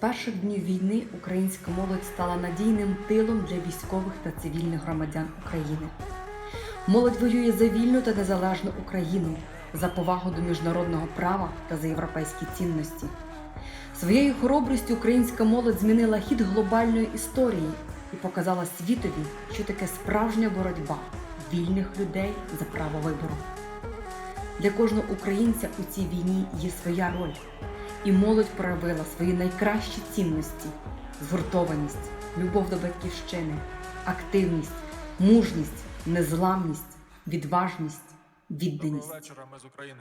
перших днів війни українська молодь стала надійним тилом для військових та цивільних громадян України. Молодь воює за вільну та незалежну Україну, за повагу до міжнародного права та за європейські цінності. Своєю хоробрістю українська молодь змінила хід глобальної історії і показала світові, що таке справжня боротьба вільних людей за право вибору. Для кожного українця у цій війні є своя роль, і молодь проявила свої найкращі цінності: згуртованість, любов до батьківщини, активність, мужність, незламність, відважність, відданість. Вечора, ми з України.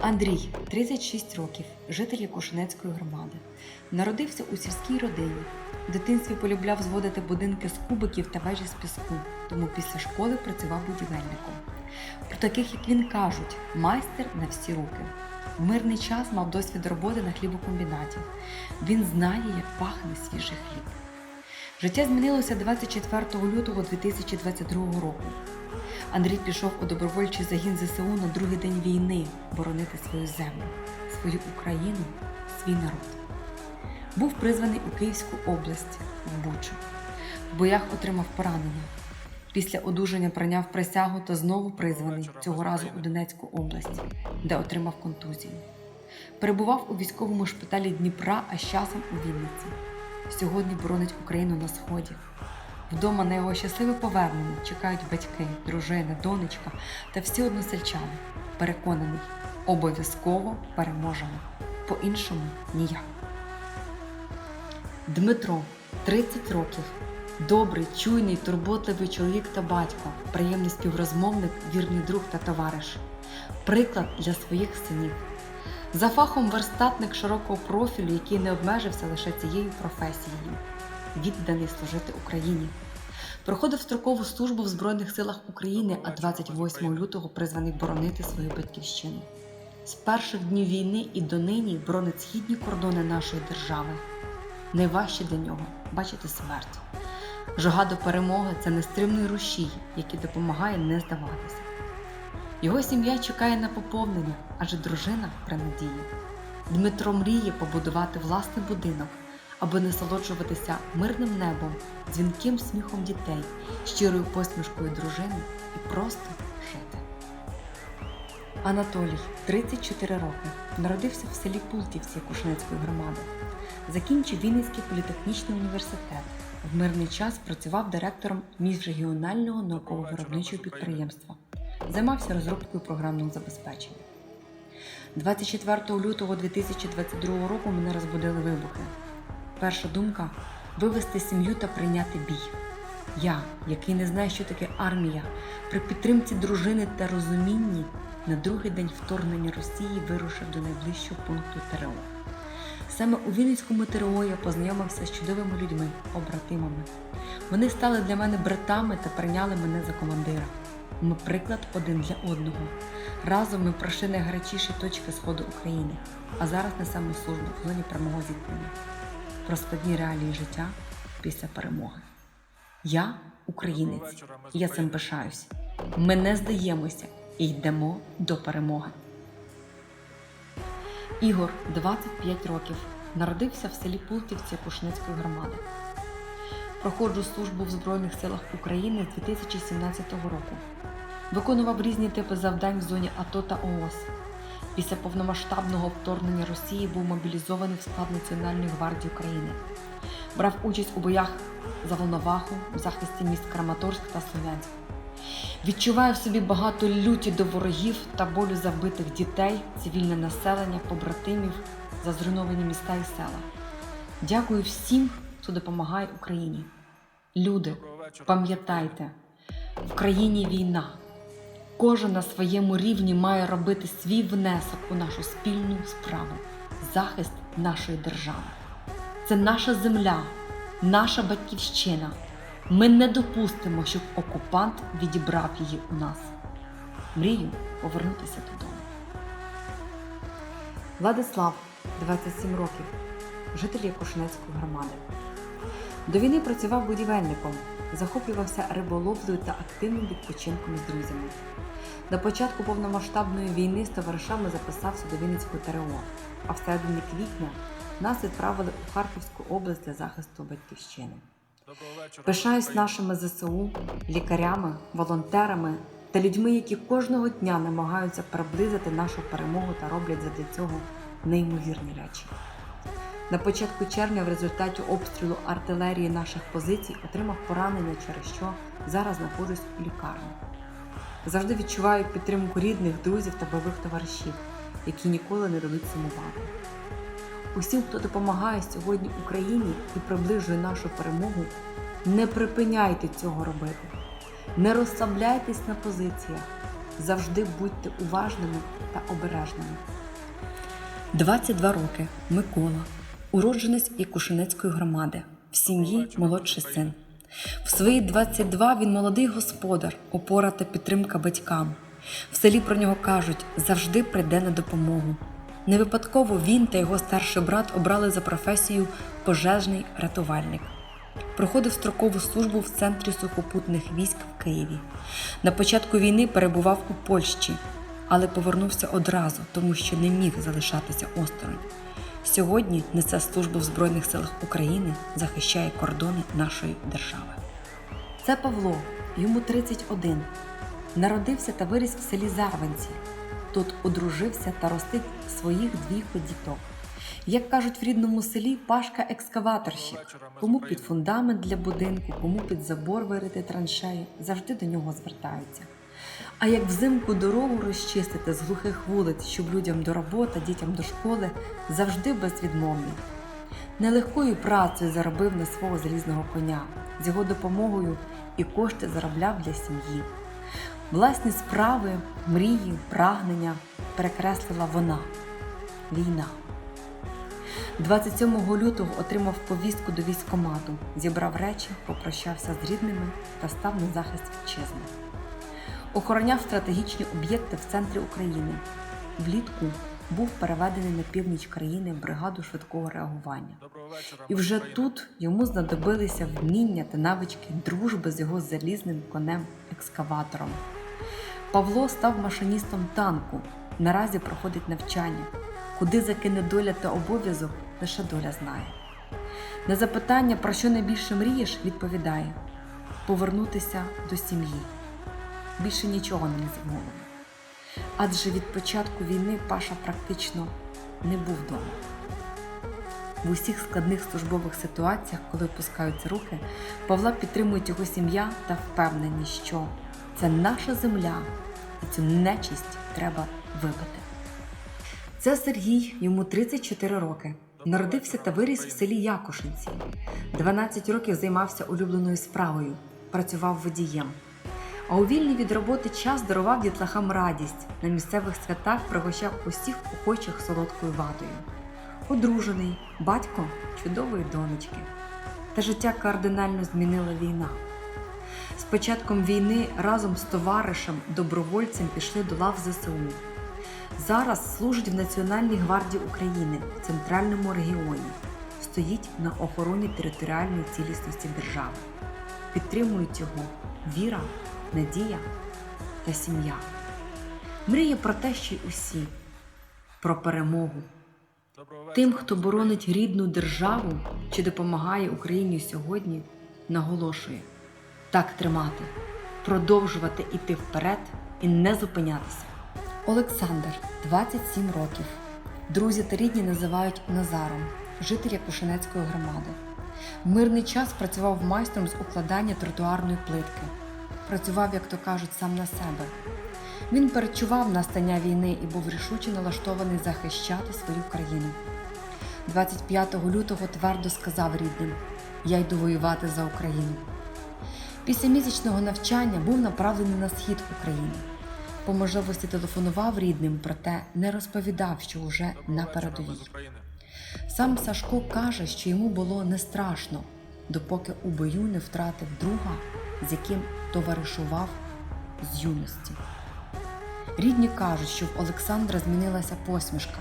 Андрій, 36 років, житель Якушинецької громади. Народився у сільській родині. В дитинстві полюбляв зводити будинки з кубиків та вежі з піску, тому після школи працював будівельником. Про таких, як він кажуть, майстер на всі руки. Мирний час мав досвід роботи на хлібокомбінаті. Він знає, як пахне свіжий хліб. Життя змінилося 24 лютого 2022 року. Андрій пішов у добровольчий загін ЗСУ на другий день війни боронити свою землю, свою Україну, свій народ. Був призваний у Київську область в Бучу. В боях отримав поранення. Після одужання прийняв присягу та знову призваний цього разу у Донецьку область, де отримав контузію. Перебував у військовому шпиталі Дніпра, а з часом у Вінниці. Сьогодні боронить Україну на сході. Вдома на його щасливе повернення чекають батьки, дружина, донечка та всі односельчани. Переконаний, обов'язково переможемо. По-іншому ніяк. Дмитро, 30 років. Добрий, чуйний, турботливий чоловік та батько, приємний співрозмовник, вірний друг та товариш. Приклад для своїх синів. За фахом верстатник широкого профілю, який не обмежився лише цією професією, відданий служити Україні. Проходив строкову службу в Збройних силах України, а 28 лютого призваний боронити свою батьківщину. З перших днів війни і донині боронить східні кордони нашої держави. Найважче для нього бачити смерть. Жага до перемоги це нестримний рушій, який допомагає не здаватися. Його сім'я чекає на поповнення, адже дружина при надії. Дмитро мріє побудувати власний будинок, аби насолоджуватися мирним небом, дзвінким сміхом дітей, щирою посмішкою дружини і просто жити. Анатолій, 34 роки, народився в селі Пултівці Кушнецької громади. Закінчив Вінницький політехнічний університет. В мирний час працював директором міжрегіонального науково-виробничого підприємства. Займався розробкою програмного забезпечення. 24 лютого 2022 року мене розбудили вибухи. Перша думка вивести сім'ю та прийняти бій. Я, який не знає, що таке армія, при підтримці дружини та розумінні на другий день вторгнення Росії вирушив до найближчого пункту ТРО. Саме у Вінницькому ТРО я познайомився з чудовими людьми, побратимами. Вони стали для мене братами та прийняли мене за командира. Ми приклад один для одного. Разом ми пройшли найгарячіші точки сходу України, а зараз несемо службу в зоні прямого зіткнення. Про складні реалії життя після перемоги. Я українець, і я цим пишаюсь. Ми не здаємося і йдемо до перемоги. Ігор 25 років. Народився в селі Пултівці Кушницької громади. Проходжу службу в Збройних силах України з 2017 року. Виконував різні типи завдань в зоні АТО та ООС. Після повномасштабного вторгнення Росії був мобілізований в склад Національної гвардії України. Брав участь у боях за Волноваху, в захисті міст Краматорськ та Слов'янськ. Відчуваю в собі багато люті до ворогів та болю за вбитих дітей, цивільне населення, побратимів, за зруйновані міста і села. Дякую всім, хто допомагає Україні. Люди, пам'ятайте, в країні війна. Кожен на своєму рівні має робити свій внесок у нашу спільну справу захист нашої держави. Це наша земля, наша батьківщина. Ми не допустимо, щоб окупант відібрав її у нас. Мрію повернутися додому. Владислав, 27 років, житель Якушинецької громади. До війни працював будівельником, захоплювався риболовлею та активним відпочинком з друзями. На початку повномасштабної війни з товаришами записався до Вінницького ТРО, а в середині квітня нас відправили у Харківську область для захисту батьківщини. Пишаюсь нашими ЗСУ, лікарями, волонтерами та людьми, які кожного дня намагаються приблизити нашу перемогу та роблять задля цього неймовірні речі. На початку червня в результаті обстрілу артилерії наших позицій отримав поранення, через що зараз знаходжусь у лікарні. Завжди відчуваю підтримку рідних, друзів та бойових товаришів, які ніколи не дадуть сумувати. Усім, хто допомагає сьогодні Україні і приближує нашу перемогу, не припиняйте цього робити. Не розслабляйтесь на позиціях. Завжди будьте уважними та обережними. 22 роки Микола, уродженець Якушинецької громади, в сім'ї молодший син. В свої 22 він молодий господар, опора та підтримка батькам. В селі про нього кажуть, завжди прийде на допомогу. Не випадково він та його старший брат обрали за професію пожежний рятувальник. Проходив строкову службу в центрі сухопутних військ в Києві. На початку війни перебував у Польщі, але повернувся одразу, тому що не міг залишатися осторонь. Сьогодні несе службу в Збройних силах України, захищає кордони нашої держави. Це Павло, йому 31. Народився та виріс в селі Зарванці. Тут одружився та ростить своїх двійко діток. Як кажуть в рідному селі, Пашка екскаваторщик. Кому під фундамент для будинку, кому під забор вирити траншеї, завжди до нього звертаються. А як взимку дорогу розчистити з глухих вулиць, щоб людям до роботи, дітям до школи, завжди безвідмовний. Нелегкою працею заробив на свого залізного коня. З його допомогою і кошти заробляв для сім'ї. Власні справи, мрії, прагнення перекреслила вона війна. 27 лютого отримав повістку до військкомату, зібрав речі, попрощався з рідними та став на захист вітчизни. Охороняв стратегічні об'єкти в центрі України. Влітку був переведений на північ країни в бригаду швидкого реагування. І вже тут йому знадобилися вміння та навички дружби з його залізним конем екскаватором. Павло став машиністом танку. Наразі проходить навчання. Куди закине доля та обов'язок, лише доля знає. На запитання, про що найбільше мрієш, відповідає: повернутися до сім'ї. Більше нічого не замовлено. Адже від початку війни Паша практично не був вдома. В усіх складних службових ситуаціях, коли опускаються руки, Павла підтримують його сім'я та впевнені, що це наша земля, і цю нечисть треба вибити. Це Сергій, йому 34 роки. Народився та виріс в селі Якушинці. 12 років займався улюбленою справою, працював водієм. А у вільний від роботи час дарував дітлахам радість. На місцевих святах пригощав усіх охочих солодкою ватою одружений, батько чудової донечки. Та життя кардинально змінила війна. З початком війни разом з товаришем добровольцем пішли до лав ЗСУ. Зараз служить в Національній гвардії України в центральному регіоні, стоїть на охороні територіальної цілісності держави. Підтримують його віра, надія та сім'я. Мріє про те, що й усі, про перемогу. Тим, хто боронить рідну державу чи допомагає Україні сьогодні, наголошує так тримати, продовжувати йти вперед і не зупинятися. Олександр, 27 років. Друзі та рідні називають Назаром, житель Якушинецької громади. Мирний час працював майстром з укладання тротуарної плитки. Працював, як то кажуть, сам на себе. Він перечував настання війни і був рішуче налаштований захищати свою країну. 25 лютого твердо сказав рідним: Я йду воювати за Україну. Після місячного навчання був направлений на схід України. По можливості телефонував рідним, проте не розповідав, що вже на передовій. Сам Сашко каже, що йому було не страшно, допоки у бою не втратив друга, з яким товаришував з юності. Рідні кажуть, що в Олександра змінилася посмішка,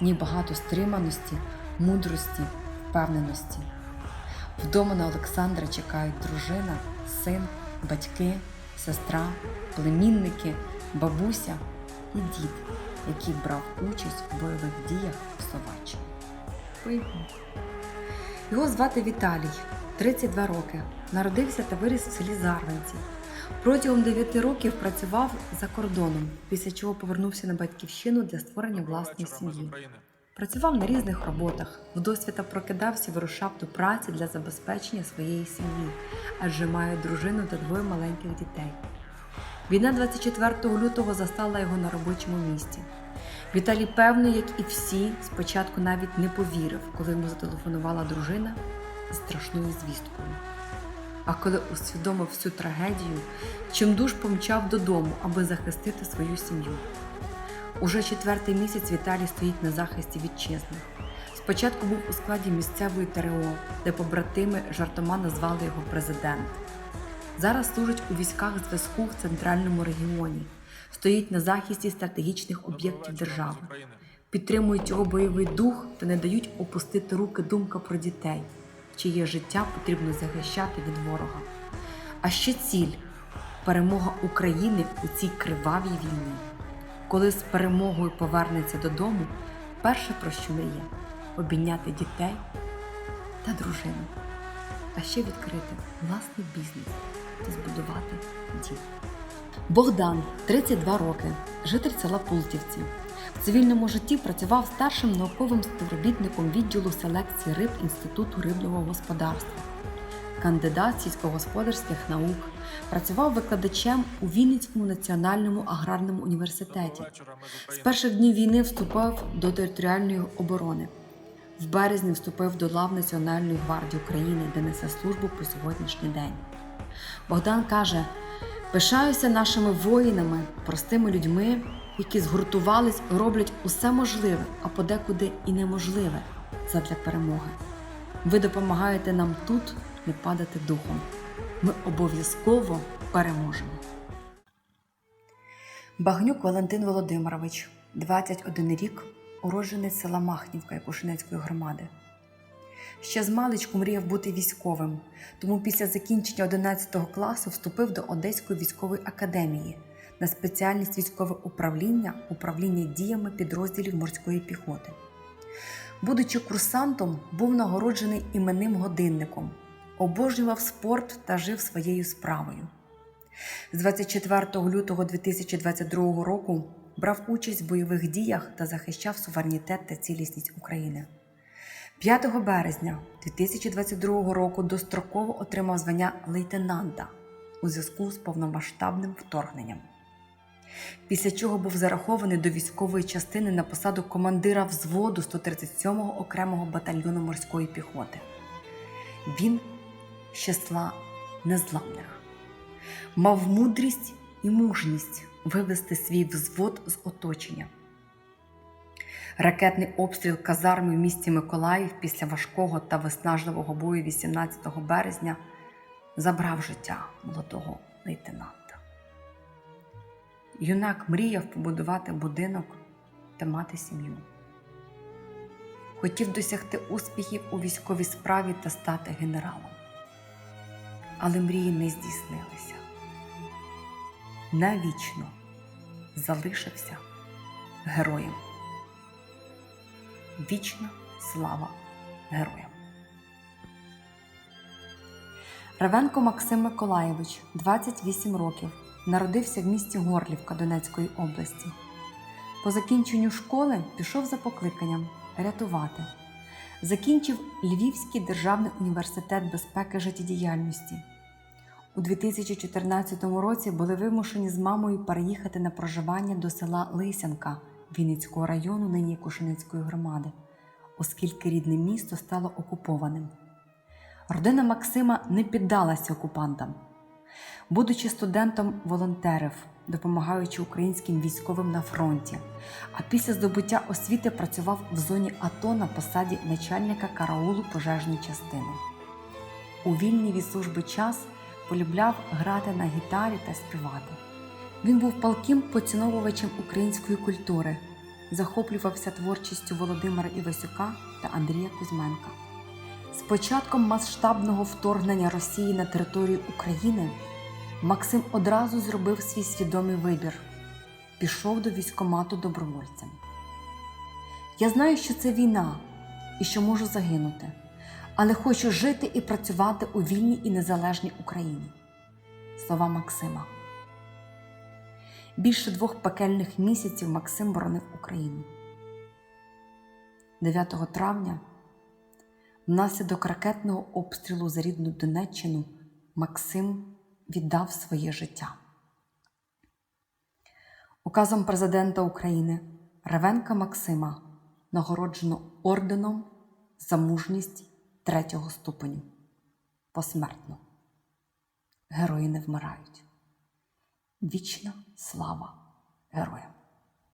в ній багато стриманості, мудрості, впевненості. Вдома на Олександра чекають дружина, син, батьки, сестра, племінники, бабуся і дід, який брав участь в бойових діях в Словаччині. Його звати Віталій, 32 роки. Народився та виріс в селі Зарванці. Протягом 9 років працював за кордоном, після чого повернувся на батьківщину для створення власної сім'ї. Працював на різних роботах, вдосвіта прокидався, вирушав до праці для забезпечення своєї сім'ї, адже має дружину та двоє маленьких дітей. Війна 24 лютого застала його на робочому місці. Віталій, певно, як і всі, спочатку навіть не повірив, коли йому зателефонувала дружина з страшною звісткою. А коли усвідомив всю трагедію, чимдуж помчав додому, аби захистити свою сім'ю. Уже четвертий місяць Віталій стоїть на захисті вітчизни. Спочатку був у складі місцевої ТРО, де побратими жартома назвали його президент. Зараз служить у військах зв'язку в центральному регіоні, стоїть на захисті стратегічних об'єктів держави, підтримують його бойовий дух та не дають опустити руки думка про дітей, чиє життя потрібно захищати від ворога. А ще ціль перемога України у цій кривавій війні. Коли з перемогою повернеться додому, перше про що мріє обійняти дітей та дружину, а ще відкрити власний бізнес та збудувати дім. Богдан, 32 роки, житель села Пултівці. В цивільному житті працював старшим науковим співробітником відділу селекції риб Інституту рибного господарства. Кандидат сільськогосподарських наук, працював викладачем у Вінницькому національному аграрному університеті. З перших днів війни вступив до територіальної оборони. В березні вступив до лав Національної гвардії України, де несе службу по сьогоднішній день. Богдан каже: пишаюся нашими воїнами, простими людьми, які згуртувались роблять усе можливе, а подекуди і неможливе задля перемоги. Ви допомагаєте нам тут не падати духом. Ми обов'язково переможемо. Багнюк Валентин Володимирович, 21 рік, уродженець села Махнівка Якушинецької громади. Ще з маличку мріяв бути військовим, тому після закінчення 11 класу вступив до Одеської військової академії на спеціальність військове управління, управління діями підрозділів морської піхоти. Будучи курсантом, був нагороджений іменним годинником, обожнював спорт та жив своєю справою. З 24 лютого 2022 року брав участь в бойових діях та захищав суверенітет та цілісність України. 5 березня 2022 року достроково отримав звання лейтенанта у зв'язку з повномасштабним вторгненням. Після чого був зарахований до військової частини на посаду командира взводу 137-го окремого батальйону морської піхоти. Він з числа незламних мав мудрість і мужність вивести свій взвод з оточення. Ракетний обстріл казарми в місті Миколаїв після важкого та виснажливого бою 18 березня забрав життя молодого лейтенанта. Юнак мріяв побудувати будинок та мати сім'ю. Хотів досягти успіхів у військовій справі та стати генералом. Але мрії не здійснилися. Навічно залишився героєм. Вічна слава героям. Равенко Максим Миколаєвич, 28 років, народився в місті Горлівка Донецької області. По закінченню школи пішов за покликанням рятувати. Закінчив Львівський державний університет безпеки життєдіяльності. У 2014 році були вимушені з мамою переїхати на проживання до села Лисянка Вінницького району нині Кушенецької громади, оскільки рідне місто стало окупованим. Родина Максима не піддалася окупантам. Будучи студентом, волонтерив, допомагаючи українським військовим на фронті, а після здобуття освіти працював в зоні АТО на посаді начальника караулу пожежної частини. У вільний від служби час полюбляв грати на гітарі та співати. Він був палким поціновувачем української культури, захоплювався творчістю Володимира Івасюка та Андрія Кузьменка. З початком масштабного вторгнення Росії на територію України Максим одразу зробив свій свідомий вибір пішов до військомату добровольцем. Я знаю, що це війна, і що можу загинути, але хочу жити і працювати у вільній і незалежній Україні. Слова Максима. Більше двох пекельних місяців Максим боронив Україну. 9 травня, внаслідок ракетного обстрілу за рідну Донеччину, Максим віддав своє життя. Указом президента України Ревенка Максима нагороджено орденом за мужність третього ступеню. Посмертно. Герої не вмирають. Вічна слава героям!